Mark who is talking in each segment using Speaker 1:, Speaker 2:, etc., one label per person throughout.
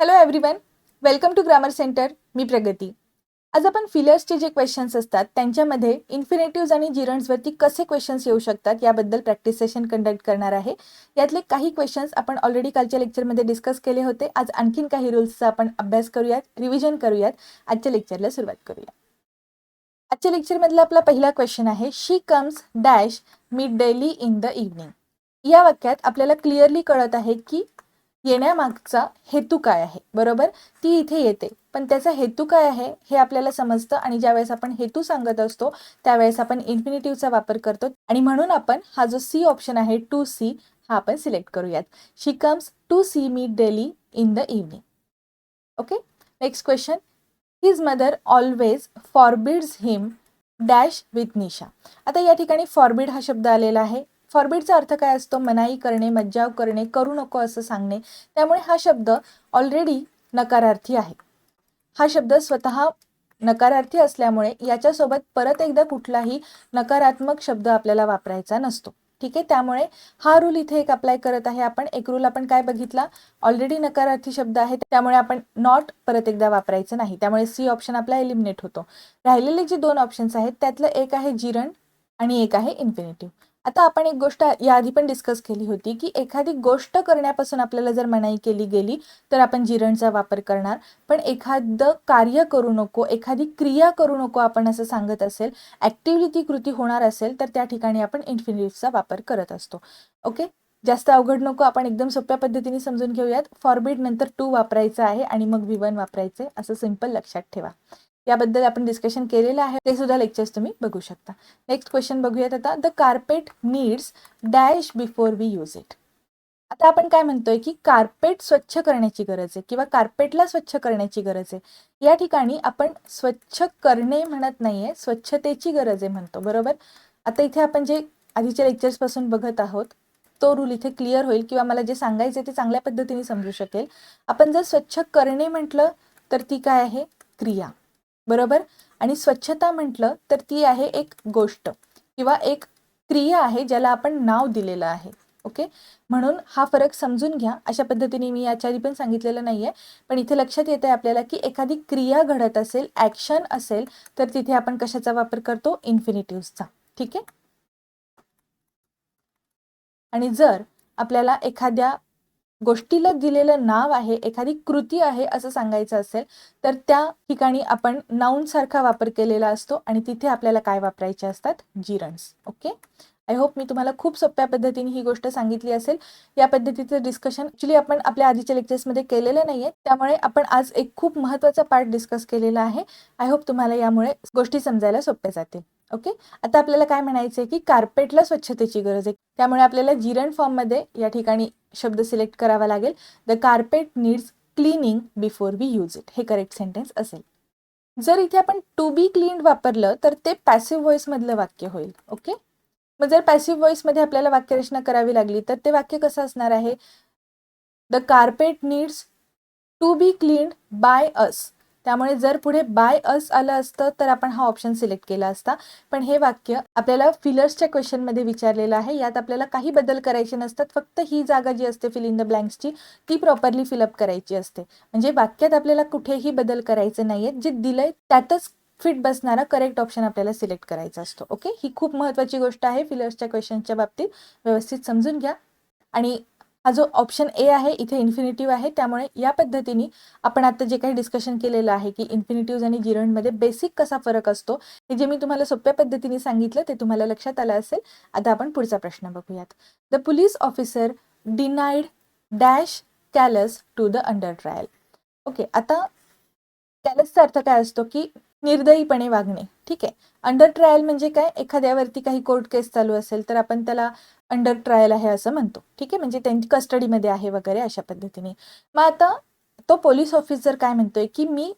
Speaker 1: Hello everyone welcome to grammar centre मी प्रगती. आज आपण फिलर्सचे जे क्वेश्चन्स असतात त्यांच्यामध्ये इन्फिनेटिव्ज आणि जिरण्सवरती कसे क्वेश्चन्स येऊ शकतात याबद्दल प्रॅक्टिस सेशन कंडक्ट करणार आहे. यातले काही क्वेश्चन्स आपण ऑलरेडी कालच्या लेक्चरमध्ये डिस्कस केले होते. आज आणखीन काही रूल्सचा आपण अभ्यास करूयात रिव्हिजन करूयात. आजच्या लेक्चरला सुरुवात करूया. आजच्या लेक्चरमधला आपला पहिला क्वेश्चन आहे she comes dash mid daily in the evening या वाक्यात आपल्याला क्लिअरली कळत आहे की येण्यामागचा हेतू काय आहे? बरोबर? ती इथे येते. पण त्याचा हेतू काय आहे? हे आपल्याला समजतं आणि ज्यावेळेस आपण हेतू सांगत असतो त्यावेळेस आपण इन्फिनिटिव्हचा वापर करतो. आणि म्हणून आपण हा जो सी ऑप्शन आहे टू सी हा आपण सिलेक्ट करूयात. She comes to see me daily in the evening. Okay? Next question his mother always forbids him dash with Nisha. आता या ठिकाणी फॉरबिड हा शब्द आलेला आहे. फॉरबिडचा अर्थ काय असतो? मनाई करणे मज्जाव करणे करू नको असं सांगणे. त्यामुळे हा शब्द ऑलरेडी नकारार्थी आहे. हा शब्द स्वतः नकारार्थी असल्यामुळे याच्यासोबत परत एकदा कुठलाही नकारात्मक शब्द आपल्याला वापरायचा नसतो. ठीक आहे? त्यामुळे हा रूल इथे एक अप्लाय करत आहे. आपण एक रूल आपण काय बघितला? ऑलरेडी नकारार्थी शब्द आहे. त्यामुळे आपण नॉट परत एकदा वापरायचं नाही. त्यामुळे सी ऑप्शन आपला एलिमिनेट होतो. राहिलेले जे दोन ऑप्शन्स आहेत त्यातलं एक आहे जिरण आणि एक आहे इन्फिनिटिव्ह आता आपण एक गोष्ट याआधी पण डिस्कस केली होती की एखादी गोष्ट करण्यापासून आपल्याला जर मनाई केली गेली तर आपण जिरणचा वापर करणार. पण एखादं कार्य करू नको एखादी क्रिया करू नको आपण असं सांगत असेल ॲक्टिव्हली ती कृती होणार असेल तर त्या ठिकाणी आपण इन्फिनिटिव्हचा वापर करत असतो. ओके? जास्त अवघड नको आपण एकदम सोप्या पद्धतीने समजून घेऊयात. फॉरबिड नंतर टू वापरायचं आहे आणि मग विवन वन वापरायचे असं सिंपल लक्षात ठेवा. याबद्दल आपण डिस्कशन केलेलं आहे. ते सुद्धा लेक्चर्स तुम्ही बघू शकता. नेक्स्ट क्वेश्चन बघूयात आता. The carpet needs dash before we use it आता आपण काय म्हणतोय की कार्पेट स्वच्छ करण्याची गरज आहे किंवा कार्पेटला स्वच्छ करण्याची गरज आहे. या ठिकाणी आपण स्वच्छ करणे म्हणत नाहीये स्वच्छतेची गरज आहे म्हणतो. बरोबर? आता इथे आपण जे आधीच्या लेक्चर्सपासून बघत आहोत तो रूल इथे क्लिअर होईल किंवा मला जे सांगायचं ते चांगल्या पद्धतीने समजू शकेल. आपण जर स्वच्छ करणे म्हटलं तर ती काय आहे? क्रिया. बरोबर? आणि स्वच्छता म्हटलं तर ती आहे एक गोष्ट किंवा एक क्रिया आहे ज्याला आपण नाव दिलेलं आहे. ओके? म्हणून हा फरक समजून घ्या. अशा पद्धतीने मी याच्या आधी पण सांगितलेलं नाही आहे पण इथे लक्षात येत आहे आपल्याला की एखादी क्रिया घडत असेल ॲक्शन असेल तर तिथे आपण कशाचा वापर करतो? इन्फिनिटिव्हचा. ठीक आहे? आणि जर आपल्याला एखाद्या गोष्टीला दिलेलं नाव आहे एखादी कृती आहे असं सांगायचं असेल तर त्या ठिकाणी आपण नाऊन सारखा वापर केलेला असतो आणि तिथे आपल्याला काय वापरायचे असतात? जिरन्स ओके आय होप मी तुम्हाला खूप सोप्या पद्धतीने ही गोष्ट सांगितली असेल. या पद्धतीचं डिस्कशन ॲक्च्युली आपण आपल्या आधीच्या लेक्चर्समध्ये केलेलं नाही आहे त्यामुळे आपण आज एक खूप महत्त्वाचा पार्ट डिस्कस केलेला आहे. आय होप तुम्हाला यामुळे गोष्टी समजायला सोप्या जातील. ओके आता आपल्याला काय म्हणायचं आहे की कार्पेटला स्वच्छतेची गरज आहे. त्यामुळे आपल्याला जिरण फॉर्ममध्ये या ठिकाणी शब्द सिलेक्ट करावा लागेल. The carpet needs cleaning before we use it हे करेक्ट सेंटेन्स असेल. जर इथे आपण टू बी क्लीन वापरलं तर ते पॅसिव्ह व्हॉइसमधलं वाक्य होईल. ओके मग जर पॅसिव्ह व्हॉइसमध्ये आपल्याला वाक्यरचना करावी लागली तर ते वाक्य कसं असणार आहे? The carpet needs to be cleaned by us त्यामुळे जर पुढे बाय अस आलं असतं तर आपण हा ऑप्शन सिलेक्ट केला असता. पण हे वाक्य आपल्याला फिलर्सच्या क्वेश्चनमध्ये विचारलेलं आहे. यात आपल्याला काही बदल करायचे नसतात. फक्त ही जागा जी असते फिल इन द ब्लँक्सची ती प्रॉपरली फिलअप करायची असते. म्हणजे वाक्यात आपल्याला कुठेही बदल करायचे नाहीयेत. जे दिलंय त्यातच फिट बसणारा करेक्ट ऑप्शन आपल्याला सिलेक्ट करायचा असतो. ओके ही खूप महत्त्वाची गोष्ट आहे फिलर्सच्या क्वेश्चनच्या बाबतीत. व्यवस्थित समजून घ्या. आणि हा जो ऑप्शन ए आहे इथे इन्फिनिटिव्ह आहे त्यामुळे या पद्धतीने आपण आता जे काही डिस्कशन केलेलं आहे की इन्फिनिटिव्ह आणि जिरंडमध्ये बेसिक कसा फरक असतो हे जे मी तुम्हाला सोप्या पद्धतीने सांगितलं ते तुम्हाला लक्षात आलं असेल. आता आपण पुढचा प्रश्न बघूयात. The police officer denied dash callous to the under trial okay आता कॅलसचा अर्थ काय असतो की निर्दयीपणे वागणे. ठीक आहे. अंडर ट्रायल म्हणजे काय? एखाद्यावरती काही कोर्ट केस चालू असेल तर आपण त्याला अंडर ट्रायल आहे असं म्हणतो. ठीक आहे? म्हणजे त्यांची कस्टडीमध्ये आहे वगैरे अशा पद्धतीने. मग आता तो पोलीस ऑफिसर काय म्हणतोय की मी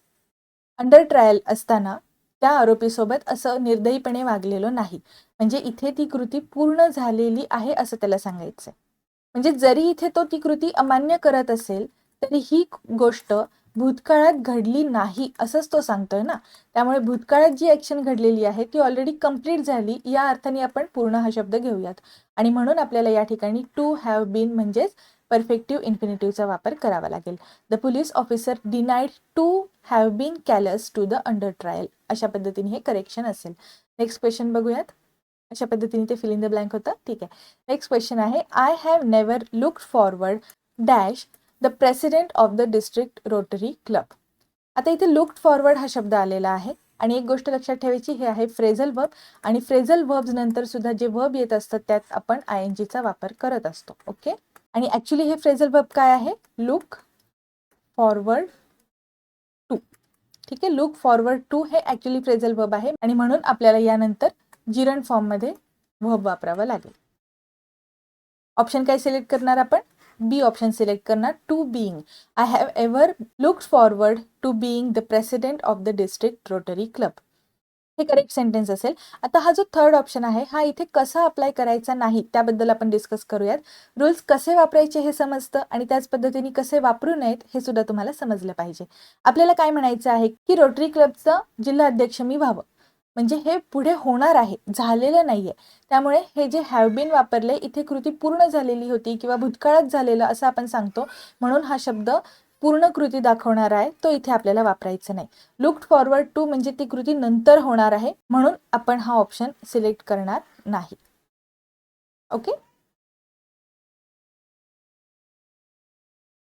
Speaker 1: अंडर ट्रायल असताना त्या आरोपीसोबत असं निर्दयीपणे वागलेलो नाही. म्हणजे इथे ती कृती पूर्ण झालेली आहे असं त्याला सांगायचंय. म्हणजे जरी इथे तो ती कृती अमान्य करत असेल तरी ही गोष्ट भूतकाळात घडली नाही असंच तो सांगतोय ना. त्यामुळे भूतकाळात जी ॲक्शन घडलेली आहे ती ऑलरेडी कंप्लीट झाली. या अर्थाने आपण पूर्ण हा शब्द घेऊयात. आणि म्हणून आपल्याला या ठिकाणी टू हॅव बीन म्हणजेच परफेक्टिव्ह इन्फिनिटिव्हचा वापर करावा लागेल. The police officer denied to have been callous to the under trial अशा पद्धतीने हे करेक्शन असेल. नेक्स्ट क्वेश्चन बघूयात. अशा पद्धतीने ते फिल इन द ब्लँक होतं. ठीक आहे. नेक्स्ट क्वेश्चन आहे I have never look forward dash the president of the district rotary club. आता इथे लुक्ड फॉरवर्ड हा शब्द आलेला आहे. आणि एक गोष्ट लक्षात ठेवायची हे आहे फ्रेझल वर्ब आणि फ्रेझल वर्ब्स नंतर सुद्धा जे वर्ब येत असतात त्यात आपण आय एन जीचा वापर करत असतो. ओके आणि ॲक्च्युली हे फ्रेझल वर्ब काय आहे? लुक फॉरवर्ड टू ठीक आहे? लुक फॉरवर्ड टू हे ॲक्च्युली फ्रेझल वर्ब आहे. आणि म्हणून आपल्याला यानंतर जिरण फॉर्ममध्ये वर्ब वापरावा लागेल. ऑप्शन काय सिलेक्ट करणार आपण? बी ऑप्शन सिलेक्ट करणार to being I have ever looked forward to being the president of the district Rotary Club हे करेक्ट सेंटेन्स असेल. आता हा जो थर्ड ऑप्शन आहे हा इथे कसा अप्लाय करायचा नाही त्याबद्दल आपण डिस्कस करूयात. रूल्स कसे वापरायचे हे समजतं आणि त्याच पद्धतीने कसे वापरू नयेत हे सुद्धा तुम्हाला समजलं पाहिजे. आपल्याला काय म्हणायचं आहे की रोटरी क्लबचं जिल्हा अध्यक्ष मी व्हावं. म्हणजे हे पुढे होणार आहे झालेलं नाही आहे त्यामुळे हे जे हॅव बीन वापरले इथे कृती पूर्ण झालेली होती किंवा भूतकाळात झालेलं असं आपण सांगतो म्हणून हा शब्द पूर्ण कृती दाखवणार आहे तो इथे आपल्याला वापरायचा नाही. लुक्ड फॉरवर्ड टू म्हणजे ती कृती नंतर होणार आहे म्हणून आपण हा ऑप्शन सिलेक्ट करणार नाही. ओके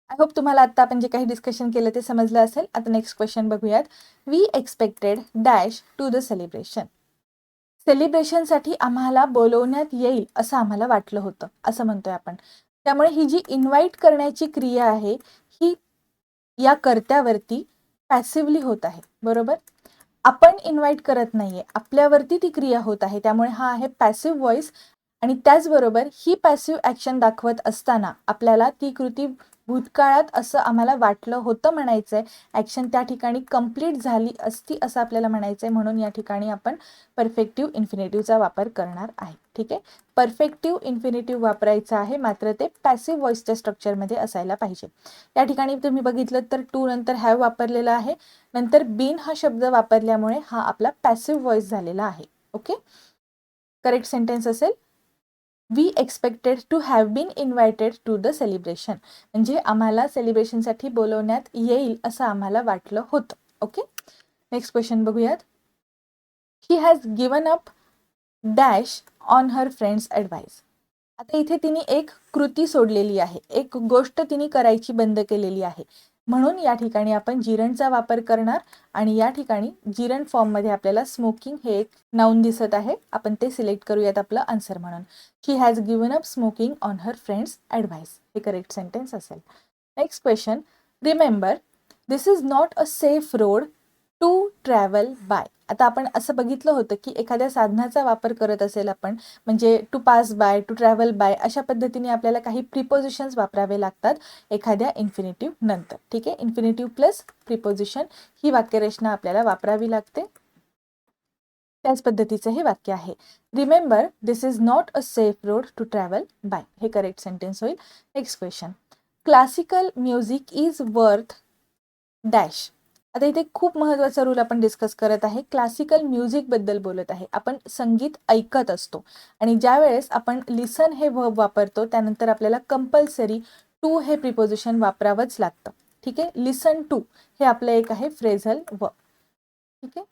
Speaker 1: आय होप तुम्हाला आता आपण जे काही डिस्कशन केलं ते समजलं असेल. आता नेक्स्ट क्वेश्चन बघूयात. We expected dash to the celebration सेलिब्रेशनसाठी आम्हाला बोलवण्यात येईल असं आम्हाला वाटलं होतं. असं म्हणतोय आपण. त्यामुळे ही जी इन्व्हाइट करण्याची क्रिया आहे ही या कर्त्यावरती पॅसिव्हली होत आहे. बरोबर? आपण इन्व्हाइट करत नाहीये. आपल्यावरती ती क्रिया होत आहे. त्यामुळे हा आहे पॅसिव्ह व्हॉइस आणि त्याचबरोबर ही पॅसिव्ह ॲक्शन दाखवत असताना आपल्याला ती कृती भूतकाळात असं आम्हाला वाटलं होतं म्हणायचंय. ॲक्शन त्या ठिकाणी कंप्लीट झाली असती असं आपल्याला म्हणायचंय. म्हणून या ठिकाणी आपण परफेक्टिव्ह इन्फिनेटिव्हचा वापर करणार आहे. ठीक आहे? परफेक्टिव्ह इन्फिनेटिव्ह वापरायचं आहे. मात्र ते पॅसिव्ह व्हॉइसच्या स्ट्रक्चरमध्ये असायला पाहिजे. या ठिकाणी तुम्ही बघितलं तर टू नंतर हॅव वापरलेला आहे. नंतर बीन हा शब्द वापरल्यामुळे हा आपला पॅसिव्ह व्हॉइस झालेला आहे. ओके करेक्ट सेंटेन्स असेल? We expected to have been invited to the celebration म्हणजे आम्हाला सेलिब्रेशनसाठी बोलवण्यात येईल असं आम्हाला वाटलं होतं. ओके नेक्स्ट क्वेश्चन बघूयात. He has given up dash on her friend's advice आता इथे तिने एक कृती सोडलेली आहे. एक गोष्ट तिने करायची बंद केलेली आहे. म्हणून या ठिकाणी आपण जिरणचा वापर करणार आणि या ठिकाणी जिरण फॉर्ममध्ये आपल्याला स्मोकिंग हे एक नाऊन दिसत आहे. आपण ते सिलेक्ट करूयात आपलं आन्सर म्हणून. She has given up smoking on her friend's advice हे करेक्ट सेंटेन्स असेल. Next question remember this is not a safe road to travel by आता आपण असं बघितलं होतं की एखाद्या साधनाचा वापर करत असेल आपण म्हणजे to pass by to travel by अशा पद्धतीने आपल्याला काही प्रिपोजिशन्स वापरावे लागतात एखाद्या इन्फिनिटिव्ह नंतर. ठीक आहे? इन्फिनिटिव्ह प्लस प्रिपोजिशन ही वाक्यरचना आपल्याला वापरावी लागते. त्याच पद्धतीचं हे वाक्य आहे. Remember this is not a safe road to travel by हे करेक्ट सेंटेन्स होईल. Next question classical music is worth dash आता इथे खूप महत्त्वाचा रूल आपण डिस्कस करत आहे. क्लासिकल म्युझिकबद्दल बोलत आहे. आपण संगीत ऐकत असतो. आणि ज्या वेळेस आपण लिसन हे वर्ब वापरतो त्यानंतर आपल्याला कंपल्सरी टू हे प्रिपोजिशन वापरावंच लागतं. ठीक आहे? लिसन टू हे आपलं एक आहे फ्रेझल व ठीक आहे?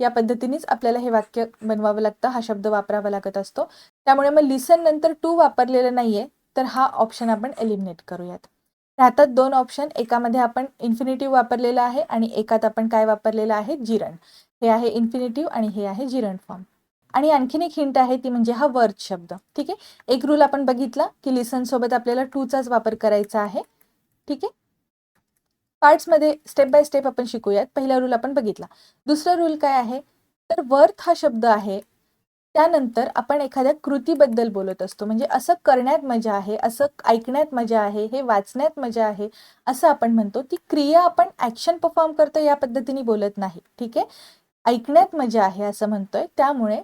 Speaker 1: या पद्धतीनेच आपल्याला हे वाक्य बनवावं लागतं. हा शब्द वापरावा लागत असतो. त्यामुळे मग लिसन नंतर टू वापरलेलं नाहीये तर हा ऑप्शन आपण एलिमिनेट करूयात. राहतात दोन ऑप्शन एकामध्ये आपण इन्फिनिटिव्ह वापरलेला आहे आणि एकात आपण काय वापरलेलं आहे? जिरण. हे आहे इन्फिनिटिव्ह आणि हे आहे जिरण फॉर्म आणि आणखीन एक हिंट आहे ती म्हणजे हा वर्थ शब्द. ठीक आहे? एक रूल आपण बघितला की लिसन सोबत आपल्याला टूचाच वापर करायचा आहे. ठीक आहे? पार्ट्समध्ये स्टेप बाय स्टेप आपण शिकूयात. पहिला रूल आपण बघितला. दुसरा रूल काय आहे? तर वर्थ हा शब्द आहे त्यानंतर आपण एखाद्या कृतीबद्दल बोलत असतो. म्हणजे असं करण्यात मजा आहे असं ऐकण्यात मजा आहे हे वाचण्यात मजा आहे असं आपण म्हणतो. ती क्रिया आपण ॲक्शन परफॉर्म करतो या पद्धतीने बोलत नाही. ठीक आहे? ऐकण्यात मजा आहे असं म्हणतोय. त्यामुळे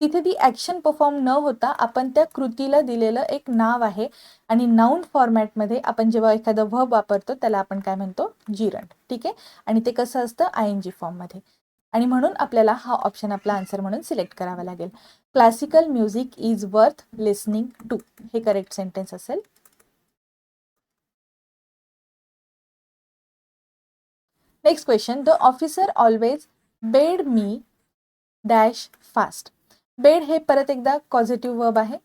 Speaker 1: तिथे ती ॲक्शन परफॉर्म न होता आपण त्या कृतीला दिलेलं एक नाव आहे आणि नाऊन फॉर्मॅटमध्ये आपण जेव्हा एखादं व्हब वापरतो त्याला आपण काय म्हणतो? जिरण ठीक आहे? आणि ते कसं असतं? आय एन जी फॉर्ममध्ये आणि म्हणून आपल्याला हा ऑप्शन आपला आन्सर म्हणून सिलेक्ट करावा लागेल. Classical music is worth listening to हे करेक्ट सेंटेन्स असेल. Next question the officer always bade me dash fast bade हे परत एकदा पॉझिटिव्ह वर्ब आहे.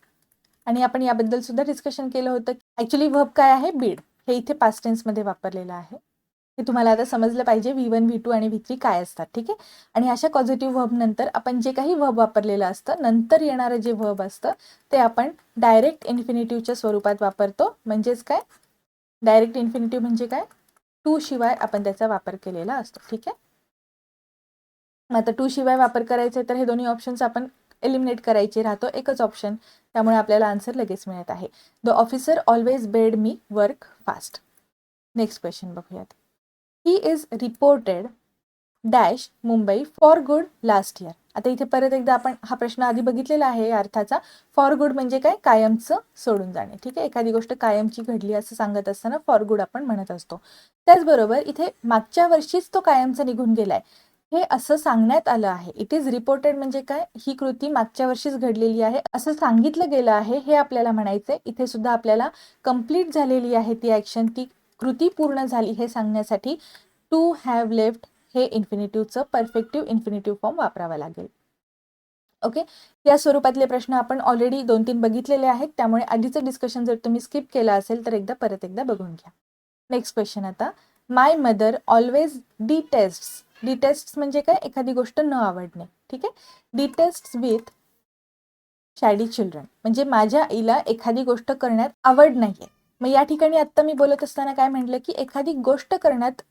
Speaker 1: आणि आपण याबद्दल सुद्धा डिस्कशन केलं होतं. ॲक्च्युली व्हब काय आहे? बीड हे इथे पास्टेन्समध्ये वापरलेलं आहे. हे तुम्हाला आता समजलं पाहिजे व्ही वन व्ही टू आणि व्ही थ्री काय असतात ठीक आहे? आणि अशा पॉझिटिव्ह व्हब नंतर आपण जे काही वर्ब वापरलेलं असतं नंतर येणारं जे वर्ब असतं ते आपण डायरेक्ट इन्फिनिटिव्हच्या स्वरूपात वापरतो. म्हणजेच काय? डायरेक्ट इन्फिनिटिव्ह म्हणजे काय? टू शिवाय आपण त्याचा वापर केलेला असतो ठीक आहे? आता टू शिवाय वापर करायचे तर हे दोन्ही ऑप्शन्स आपण एलिमिनेट करायचे राहतो एकच ऑप्शन त्यामुळे आपल्याला आन्सर लगेच मिळत आहे. The officer always bade me work fast next question बघूयात. He is reported dash Mumbai for good last year आता इथे परत एकदा आपण हा प्रश्न आधी बघितलेला आहे या अर्थाचा. फॉर गुड म्हणजे काय? कायमचं सोडून जाणे. ठीक आहे? एखादी गोष्ट कायमची घडली असं सांगत असताना फॉर गुड आपण म्हणत असतो. त्याचबरोबर इथे मागच्या वर्षीच तो कायमचा निघून गेलाय. हे असं सांगण्यात आलं आहे. इट इज रिपोर्टेड म्हणजे काय? ही कृती मागच्या वर्षीच घडलेली आहे. असं सांगितलं गेलं आहे. हे आपल्याला म्हणायचंय. इथे सुद्धा आपल्याला कंप्लीट झालेली आहे ती ऍक्शन ती कृती पूर्ण झाली हे सांगण्यासाठी टू हॅव लेफ्ट हे इन्फिनिटिव्हचं परफेक्टिव्ह इन्फिनिटिव्ह फॉर्म वापरावा लागेल. ओके या स्वरूपातले प्रश्न आपण ऑलरेडी दोन तीन बघितलेले आहेत. त्यामुळे आधीचं डिस्कशन जर तुम्ही स्किप केलं असेल तर एकदा परत एकदा बघून घ्या. नेक्स्ट क्वेश्चन आता. My mother always detest detest म्हणजे काय? एखादी गोष्ट न आवडणे. ठीक आहे? डिटेस्ट विथ शॅडी चिल्ड्रन म्हणजे माझ्या आईला एखादी गोष्ट करण्यात आवड नाहीये. मग या ठिकाणी आत्ता मी बोलत असताना काय म्हटलं की एखादी गोष्ट करण्यात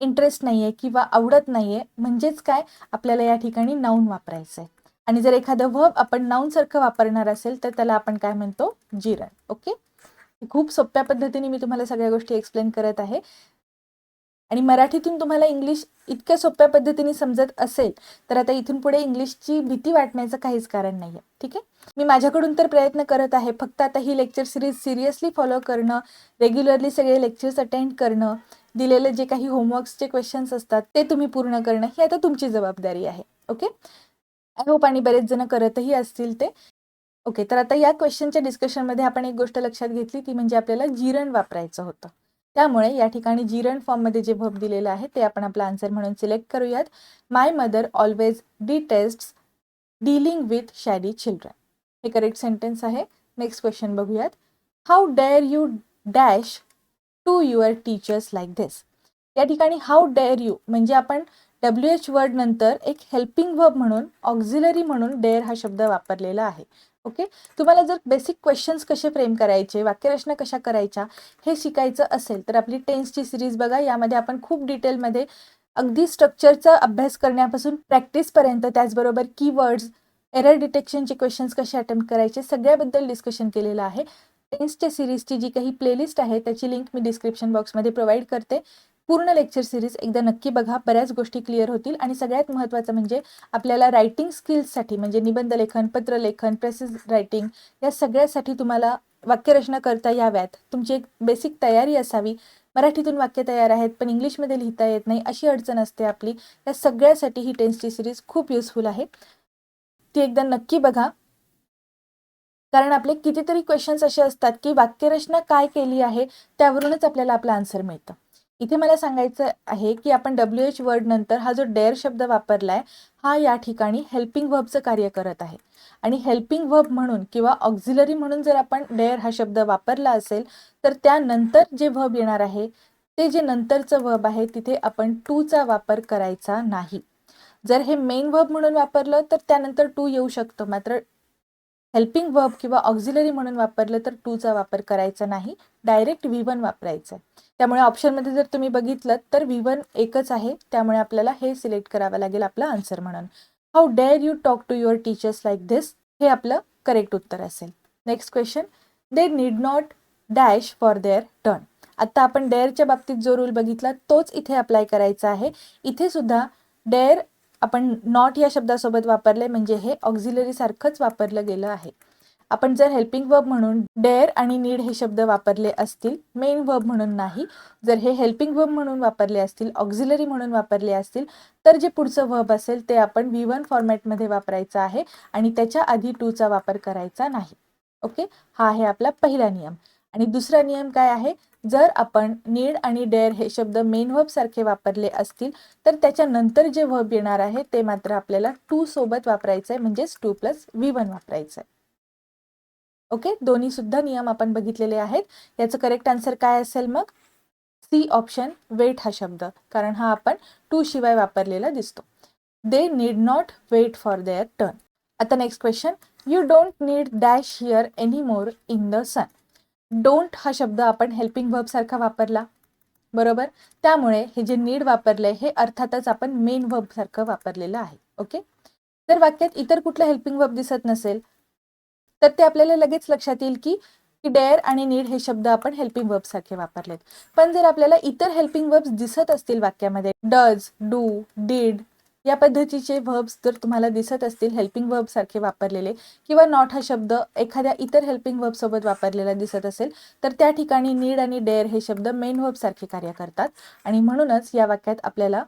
Speaker 1: इंटरेस्ट नाहीये किंवा आवडत नाहीये म्हणजेच काय? आपल्याला या ठिकाणी नाऊन वापरायचं आहे आणि जर एखादं व्हब आपण नाऊनसारखं वापरणार असेल तर त्याला आपण काय म्हणतो? Gerund okay? खूप सोप्या पद्धतीने मी तुम्हाला सगळ्या गोष्टी एक्सप्लेन करत आहे. आणि मराठीतून तुम्हाला इंग्लिश इतक्या सोप्या पद्धतीने समजत असेल तर आता इथून पुढे इंग्लिशची भीती वाटण्याचं काहीच कारण नाही आहे ठीक आहे? मी माझ्याकडून तर प्रयत्न करत आहे फक्त आता ही लेक्चर सिरीज सिरियसली फॉलो करणं रेग्युलरली सगळे लेक्चर्स अटेंड करणं दिलेले जे काही होमवर्क्सचे क्वेश्चन्स असतात ते तुम्ही पूर्ण करणं ही आता तुमची जबाबदारी आहे. ओके आय होप आणि बरेच जण करतही असतील ते. ओके तर आता या क्वेश्चनच्या डिस्कशनमध्ये आपण एक गोष्ट लक्षात घेतली ती म्हणजे आपल्याला जिरण वापरायचं होतं. त्यामुळे या ठिकाणी जिरण फॉर्ममध्ये जे भब दिलेलं आहे ते आपण आपला आन्सर म्हणून सिलेक्ट करूयात. My mother always detest dealing with shady children हे करेक्ट सेंटेन्स आहे. नेक्स्ट क्वेश्चन बघूयात. How dare you dash to your teachers like this या ठिकाणी हाऊ डेअर यू म्हणजे आपण डब्ल्यू एच वर्ड नंतर एक हेल्पिंग वर्ब म्हणून ऑक्झिलरी म्हणून डेअर हा शब्द वापरलेला आहे. ओके तुम्हाला जर बेसिक क्वेश्चन्स कसे फ्रेम करायचे वाक्यरचना कशा करायच्या हे शिकायचं असेल तर आपली टेन्सची सिरीज बघा. यामध्ये आपण खूप डिटेलमध्ये अगदी स्ट्रक्चरचा अभ्यास करण्यापासून प्रॅक्टिसपर्यंत त्याचबरोबर कीवर्ड्स एरर डिटेक्शनचे क्वेश्चन्स कसे अटेम्प्ट करायचे सगळ्याबद्दल डिस्कशन केलेलं आहे. टेन्सच्या सिरीजची जी काही प्लेलिस्ट आहे त्याची लिंक मी डिस्क्रिप्शन बॉक्समध्ये प्रोव्हाइड करते. पूर्ण लेक्चर सिरीज एकदा नक्की बघा. बऱ्याच गोष्टी क्लिअर होतील. आणि सगळ्यात महत्त्वाचं म्हणजे आपल्याला रायटिंग स्किल्ससाठी म्हणजे निबंध लेखन पत्रलेखन प्रेसेस रायटिंग या सगळ्यासाठी तुम्हाला वाक्यरचना करता याव्यात. तुमची एक बेसिक तयारी असावी. मराठीतून वाक्य तयार आहेत पण इंग्लिशमध्ये लिहिता येत नाही अशी अडचण असते आपली. या सगळ्यासाठी ही टेन्सची सिरीज खूप युजफुल आहे. ती एकदा नक्की बघा. कारण आपले कितीतरी क्वेश्चन्स असे असतात की वाक्यरचना काय केली आहे त्यावरूनच आपल्याला आपलं आन्सर मिळतं. इथे मला सांगायचं आहे की आपण डब्ल्यू एच वर्ड नंतर हा जो डेअर शब्द वापरलाय हा या ठिकाणी हेल्पिंग व्हबचं कार्य करत आहे. आणि हेल्पिंग व्हब म्हणून किंवा ऑक्झिलरी म्हणून जर आपण डेअर हा शब्द वापरला असेल तर त्यानंतर जे व्हब येणार आहे ते जे नंतरचं व्हब आहे तिथे आपण टूचा वापर करायचा नाही. जर हे मेन व्हब म्हणून वापरलं तर त्यानंतर टू येऊ शकतो. मात्र हेल्पिंग वर्ब किंवा ऑक्झिलरी म्हणून वापरलं तर टूचा वापर करायचा नाही. डायरेक्ट व्ही वन वापरायचं. त्यामुळे ऑप्शनमध्ये जर तुम्ही बघितलं तर व्ही वन एकच आहे. त्यामुळे आपल्याला हे सिलेक्ट करावं लागेल आपलं आन्सर म्हणून. How dare you talk to your teachers like this हे आपलं करेक्ट उत्तर असेल. Next question they need not dash for their turn आत्ता आपण डेअरच्या बाबतीत जो रूल बघितला तोच इथे अप्लाय करायचा आहे. इथे सुद्धा डेअर आपण नॉट या शब्दासोबत वापरले म्हणजे हे ऑक्झिलरी सारखंच वापरलं गेलं आहे. आपण जर हेल्पिंग वर्ब म्हणून डेअर आणि नीड हे शब्द वापरले असतील मेन वर्ब म्हणून नाही जर हे हेल्पिंग वर्ब म्हणून वापरले असतील ऑक्झिलरी म्हणून वापरले असतील तर जे पुढचं वर्ब असेल ते आपण व्ही वन फॉर्मॅटमध्ये वापरायचं आहे आणि त्याच्या आधी टूचा वापर करायचा नाही. ओके हा आहे आपला पहिला नियम. आणि दुसरा नियम काय आहे? जर आपण नीड आणि डेअर हे शब्द मेन व्हब सारखे वापरले असतील तर त्याच्यानंतर जे व्हब येणार आहे ते मात्र आपल्याला टू सोबत वापरायचं आहे म्हणजेच टू प्लस व्ही वन वापरायचं आहे ओके? दोन्ही सुद्धा नियम आपण बघितलेले आहेत. याचं करेक्ट आन्सर काय असेल मग? सी ऑप्शन वेट हा शब्द कारण हा आपण टू शिवाय वापरलेला दिसतो. They need not wait for their turn. आता next question you don't need dash here any more in the sun. Don't हा शब्द आपण हेल्पिंग वर्ब सारखा वापरला. बरोबर? त्यामुळे हे जे नीड वापरलंय हे अर्थातच आपण मेन वर्ब सारखं वापरलेलं आहे. ओके जर वाक्यात इतर कुठलं हेल्पिंग वर्ब दिसत नसेल तर ते आपल्याला लगेच लक्षात येईल की डेअर आणि नीड हे शब्द आपण हेल्पिंग वर्ब सारखे वापरलेत. पण जर आपल्याला इतर हेल्पिंग वर्ब्स दिसत असतील वाक्यामध्ये डज डू डीड या पद्धतीचे व्हर्ब्स जर तुम्हाला दिसत असतील हेल्पिंग वर्ब सारखे वापरलेले किंवा नॉट हा शब्द एखाद्या इतर हेल्पिंग वर्ब सोबत वापरलेला दिसत असेल तर त्या ठिकाणी नीड आणि डेअर हे शब्द मेन वर्ब सारखे कार्य करतात. आणि म्हणूनच या वाक्यात आपल्याला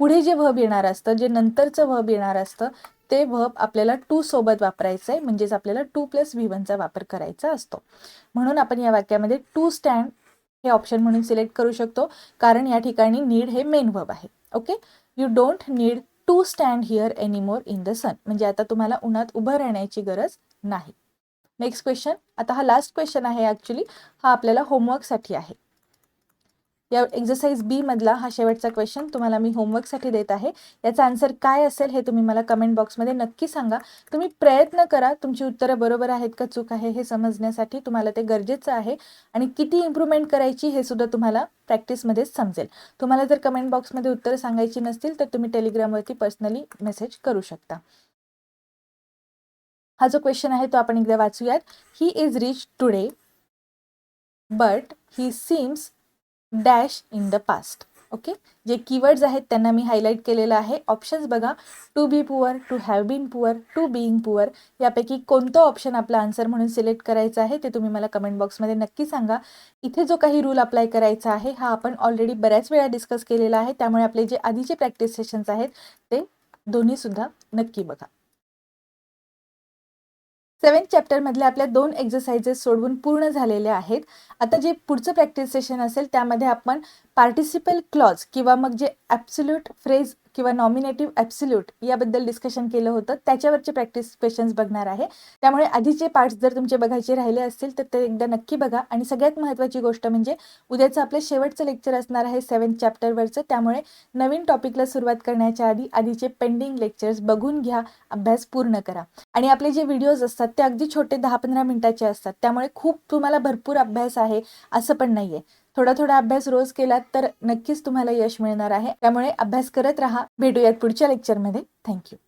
Speaker 1: पुढे जे व्हब येणार असतं जे नंतरचं व्हब येणार असतं ते व्हब आपल्याला टू सोबत वापरायचं आहे म्हणजेच आपल्याला टू प्लस व्ही वनचा वापर करायचा असतो. म्हणून आपण या वाक्यामध्ये टू स्टँड हे ऑप्शन म्हणून सिलेक्ट करू शकतो कारण या ठिकाणी नीड हे मेन व्हब आहे. Okay you don't need to stand here anymore in the sun म्हणजे आता तुम्हाला उन्हात उभं राहण्याची गरज नाही. नेक्स्ट क्वेश्चन आता हा लास्ट क्वेश्चन आहे ॲक्च्युली हा आपल्याला होमवर्कसाठी आहे. या एक्झरसाइज बी मधला हा शेवटचा क्वेश्चन तुम्हाला मी होमवर्कसाठी देत आहे. याचा आन्सर काय असेल हे तुम्ही मला कमेंट बॉक्समध्ये नक्की सांगा. तुम्ही प्रयत्न करा तुमची उत्तरं बरोबर आहेत का चूक आहे हे समजण्यासाठी तुम्हाला ते गरजेचं आहे आणि किती इम्प्रूव्हमेंट करायची हे सुद्धा तुम्हाला प्रॅक्टिसमध्येच समजेल. तुम्हाला जर कमेंट बॉक्समध्ये उत्तरं सांगायची नसतील तर तुम्ही टेलिग्रामवरती पर्सनली मेसेज करू शकता. हा जो क्वेश्चन आहे तो आपण एकदा वाचूयात. He is rich today but he seems dash in the past. Okay? जे कीवर्ड्स आहेत त्यांना मी हायलाईट केलेलं आहे. ऑप्शन्स बघा. To be poor to have been poor to being poor यापैकी कोणतं ऑप्शन आपला आन्सर म्हणून सिलेक्ट करायचं आहे ते तुम्ही मला कमेंट बॉक्समध्ये नक्की सांगा. इथे जो काही रूल अप्लाय करायचा आहे हा आपण ऑलरेडी बऱ्याच वेळा डिस्कस केलेला आहे. त्यामुळे आपले जे आधीचे प्रॅक्टिस सेशन्स आहेत ते दोन्हीसुद्धा नक्की बघा. सेवन चॅप्टरमधल्या आपल्या दोन एक्झरसाइजेस सोडवून पूर्ण झालेले आहेत. आता जे पुढचं प्रॅक्टिस सेशन असेल त्यामध्ये आपण पार्टिसिपल क्लॉज किंवा मग जे ॲब्सल्यूट फ्रेज किंवा नॉमिनेटिव्ह ॲब्सल्यूट याबद्दल डिस्कशन केलं होतं. त्याच्यावरचे प्रॅक्टिस क्वेश्चन्स बघणार आहे. त्यामुळे आधीचे पार्ट्स जर तुमचे बघायचे राहिले असतील तर ते एकदा नक्की बघा. आणि सगळ्यात महत्त्वाची गोष्ट म्हणजे उद्याचं आपलं शेवटचं लेक्चर असणार आहे सेवन्थ चॅप्टरवरचं त्यामुळे नवीन टॉपिकला सुरुवात करण्याच्या आधी आधीचे पेंडिंग लेक्चर्स बघून घ्या. अभ्यास पूर्ण करा. आणि आपले जे व्हिडिओज असतात ते अगदी छोटे दहा पंधरा मिनिटाचे असतात. त्यामुळे खूप तुम्हाला भरपूर अभ्यास आहे असं पण नाही आहे थोडा थोडा अभ्यास रोज केलात तर नक्कीच तुम्हाला यश मिळणार आहे. त्यामुळे अभ्यास करत राहा. भेटूयात पुढच्या लेक्चरमध्ये थँक्यू